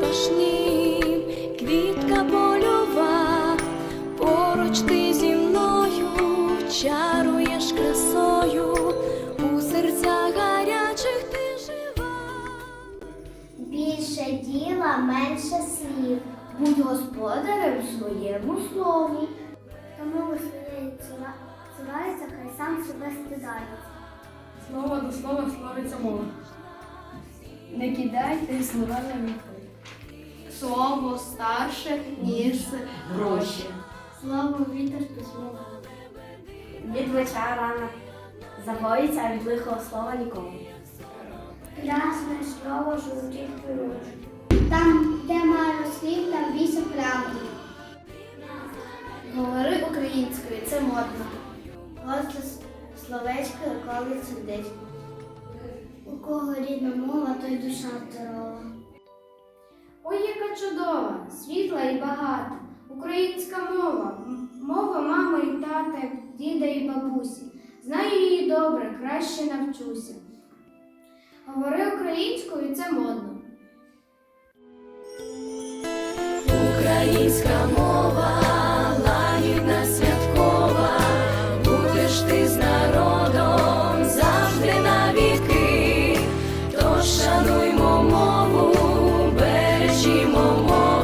пашнім, квітка польова, поруч ти зі мною чаруєш красою, у серцях гарячих ти жива. Більше діла, менше слів, будь господарем своєму слові. Тому веселі цурається, хай сам себе стидається. Слово до слова створиться мова. Не кидайте слова на вітер. Слово старше, ніж гроші. Слово вітер письмо. Від вечора рано загоїться, а від лихого слова нікому. Красне слово жовтих пирож. Там, де мало слів, там більше правди. Говори українською, це модно. Гостре словечко, коли сердечко. У кого рідна мова, той душа здорова. Ой, яка чудова, світла і багата, українська мова, мова мами і тати, діда і бабусі. Знаю її добре, краще навчуся. Говори українською це модно. Українська мова. Oh.